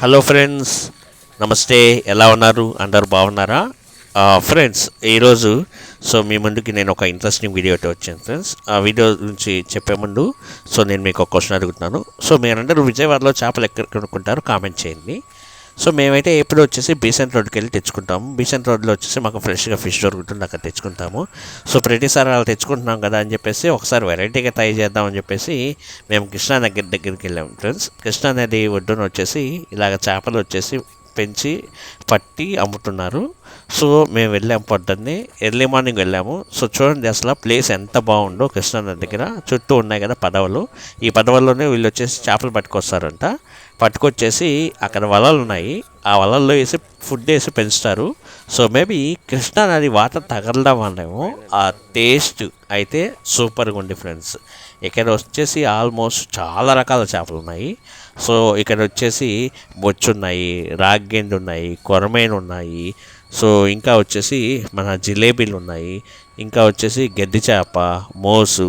Hello friends నమస్తే ఎలా ఉన్నారు? అందరు బాగున్నారా? ఫ్రెండ్స్ ఈరోజు సో మీ ముందుకి నేను ఒక ఇంట్రెస్టింగ్ వీడియో అయితే వచ్చాను ఫ్రెండ్స్ ఆ వీడియో గురించి చెప్పే ముందు సో నేను మీకు ఒక క్వశ్చన్ అడుగుతున్నాను. సో మీరందరూ విజయవాడలో చేపలు ఎక్కడ కొనుక్కుంటారు కామెంట్ చేయండి. సో మేమైతే ఎప్పుడు వచ్చేసి బీసెంట్ రోడ్కి వెళ్ళి తెచ్చుకుంటాము. బీసెంట్ రోడ్లో వచ్చేసి మాకు ఫ్రెష్గా ఫిష్ దొరుకుతుంది అక్కడ తెచ్చుకుంటాము. సో ప్రతిసారి అలా తెచ్చుకుంటున్నాం కదా అని చెప్పేసి ఒకసారి వెరైటీగా ట్రై చేద్దాం చెప్పేసి మేము కృష్ణా నగర్ దగ్గరికి వెళ్ళాము ఫ్రెండ్స్. కృష్ణా నది ఒడ్డున వచ్చేసి ఇలాగ చేపలు వచ్చేసి పెంచి పట్టి అమ్ముతున్నారు. సో మేము వెళ్ళాము పొద్దున్నే ఎర్లీ మార్నింగ్ వెళ్ళాము. సో చూడండి అసలు ప్లేస్ ఎంత బాగుందో కృష్ణానది దగ్గర. చుట్టూ ఉన్నాయి కదా పడవలు. ఈ పడవల్లోనే వీళ్ళు వచ్చేసి చేపలు పట్టుకొస్తారంట. పట్టుకొచ్చేసి అక్కడ వలలు ఉన్నాయి. ఆ వలల్లో వేసి ఫుడ్ వేసి పెంచుతారు. సో మేబీ కృష్ణా నది వాటర్ తగలడం వల్లేమో ఆ టేస్ట్ అయితే సూపర్గా ఉంది ఫ్రెండ్స్. ఇక్కడ వచ్చేసి ఆల్మోస్ట్ చాలా రకాల చేపలు ఉన్నాయి. సో ఇక్కడ వచ్చేసి బొచ్చు ఉన్నాయి రాగ్గెండు ఉన్నాయి కొరమేను ఉన్నాయి సో ఇంకా వచ్చేసి మన జిలేబీలు ఉన్నాయి ఇంకా వచ్చేసి గడ్డి చేప మోసు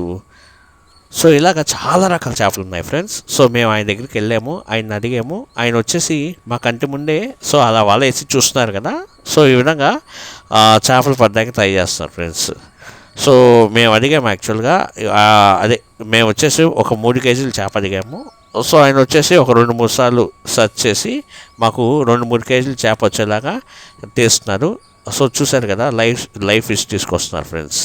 సో ఇలాగ చాలా రకాల చేపలు ఉన్నాయి ఫ్రెండ్స్ సో మేము ఆయన దగ్గరికి వెళ్ళాము ఆయన అడిగాము. ఆయన వచ్చేసి మా కంటి ముందే సో అలా వాళ్ళ వేసి చూస్తున్నారు కదా. సో ఈ విధంగా చేపలు పడడానికి ట్రై చేస్తున్నారు ఫ్రెండ్స్ సో మేము అడిగాము యాక్చువల్గా అదే మేము వచ్చేసి ఒక మూడు కేజీలు చేప అడిగాము. సో ఆయన వచ్చేసి ఒక రెండు మూడు సార్లు సెర్చ్ చేసి మాకు రెండు మూడు కేజీలు చేప వచ్చేలాగా తీస్తున్నారు. సో చూశారు కదా లైఫ్ లైఫ్ ఫిష్ తీసుకొస్తున్నారు ఫ్రెండ్స్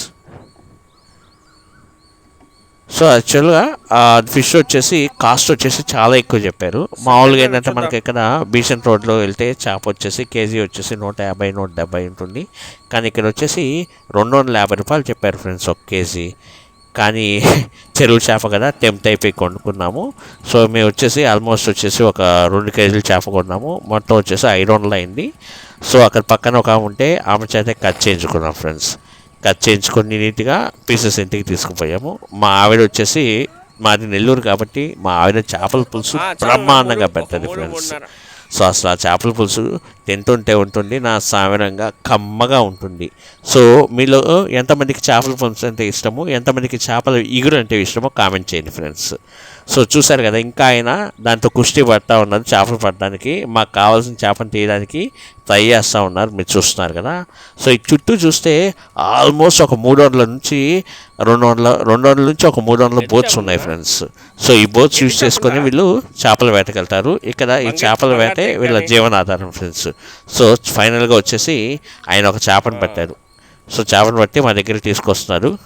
సో యాక్చువల్గా ఫిష్ వచ్చేసి కాస్ట్ వచ్చేసి చాలా ఎక్కువ చెప్పారు. మామూలుగా ఏంటంటే మనకి ఇక్కడ బీసెంట్ రోడ్లో వెళ్తే చేప వచ్చేసి కేజీ వచ్చేసి నూట యాభై నూట డెబ్బై ఉంటుంది. కానీ ఇక్కడ వచ్చేసి రెండు వందల యాభై రూపాయలు చెప్పారు ఫ్రెండ్స్ ఒక కేజీ. కానీ చెరువు చేప కదా టెంప్ట్ అయిపోయి కొనుక్కున్నాము. సో మేము వచ్చేసి ఆల్మోస్ట్ వచ్చేసి ఒక రెండు కేజీలు చేప కొన్నాము. మొత్తం వచ్చేసి ఐదు వందలు అయింది. సో అక్కడ పక్కన ఒక ఆమె ఉంటే ఆమె చేత కట్ చేయించుకున్నాం ఫ్రెండ్స్. కట్ చేయించుకొని నీట్గా పీసెస్ ఇంటికి తీసుకుపోయాము. మా ఆవిడ వచ్చేసి మాది నెల్లూరు కాబట్టి మా ఆవిడ చేపల పులుసు బ్రహ్మాండంగా పెడుతుంది ఫ్రెండ్స్ సో అసలు ఆ చేపల పులుసు తింటుంటే ఉంటుంది నా సామిరంగా కమ్మగా ఉంటుంది. సో మీలో ఎంతమందికి చేపల పులుసు అంటే ఇష్టమో ఎంతమందికి చేపల ఇగురు అంటే ఇష్టమో కామెంట్ చేయండి ఫ్రెండ్స్. సో చూసారు కదా ఇంకా ఆయన దాంతో కుస్తీ పడతా ఉన్నారు చేపలు పట్టడానికి మాకు కావాల్సిన చేపను తీయడానికి ట్రై చేస్తూ ఉన్నారు మీరు చూస్తున్నారు కదా. సో ఈ చుట్టూ చూస్తే ఆల్మోస్ట్ ఒక మూడు వందల నుంచి రెండు వందల రెండు వందల నుంచి ఒక మూడు వందల బోట్స్ ఉన్నాయి ఫ్రెండ్స్. సో ఈ బోట్స్ యూజ్ చేసుకొని వీళ్ళు చేపల వేటకెళ్తారు ఇక్కడ ఈ చేపల వేటే వీళ్ళ జీవనాధారం ఫ్రెండ్స్ సో ఫైనల్గా వచ్చేసి ఆయన ఒక చేపను పట్టారు. సో చేపను పట్టి మా దగ్గరికి తీసుకొస్తున్నారు.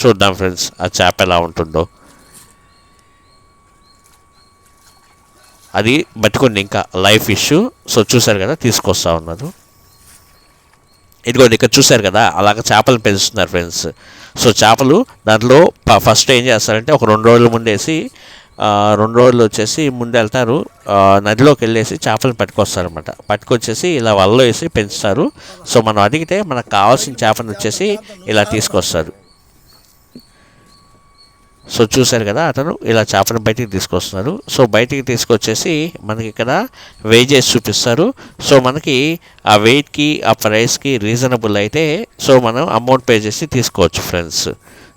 చూద్దాం ఫ్రెండ్స్ ఆ చేప ఎలా ఉంటుందో. అది పట్టుకోండి ఇంకా లైఫ్ ఇష్యూ. సో చూశారు కదా తీసుకొస్తా ఉన్నారు. ఇదిగోండి ఇక్కడ చూశారు కదా అలాగ చేపలు పెంచుతున్నారు ఫ్రెండ్స్. సో చేపలు దాంట్లో ఫస్ట్ ఏం చేస్తారంటే ఒక రెండు రోజుల ముందేసి రెండు రోజులు వచ్చేసి ముందు వెళ్తారు నదిలోకి వెళ్ళేసి చేపలను పట్టుకొస్తారనమాట పట్టుకొచ్చేసి ఇలా వలలో వేసి పెంచుతారు. సో మనం అడిగితే మనకు కావాల్సిన చేపను వచ్చేసి ఇలా తీసుకొస్తారు. సో చూశారు కదా అతను ఇలా చేపను బయటికి తీసుకొస్తున్నారు. సో బయటికి తీసుకొచ్చేసి మనకి ఇక్కడ వేజెస్ చేసి చూపిస్తారు. సో మనకి ఆ వెయిట్కి ఆ ప్రైస్కి రీజనబుల్ అయితే సో మనం అమౌంట్ పే చేసి తీసుకోవచ్చు ఫ్రెండ్స్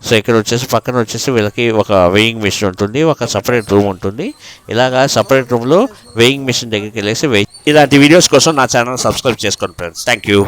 సో ఇక్కడ వచ్చేసి పక్కన వచ్చేసి వీళ్ళకి ఒక వెయింగ్ మిషన్ ఉంటుంది ఒక సపరేట్ రూమ్ ఉంటుంది. ఇలాగా సపరేట్ రూమ్లో వెయింగ్ మిషన్ దగ్గరికి వెళ్ళేసి వెయిట్ ఇలాంటి వీడియోస్ కోసం నా ఛానల్ సబ్స్క్రైబ్ చేసుకోండి ఫ్రెండ్స్ థ్యాంక్ యూ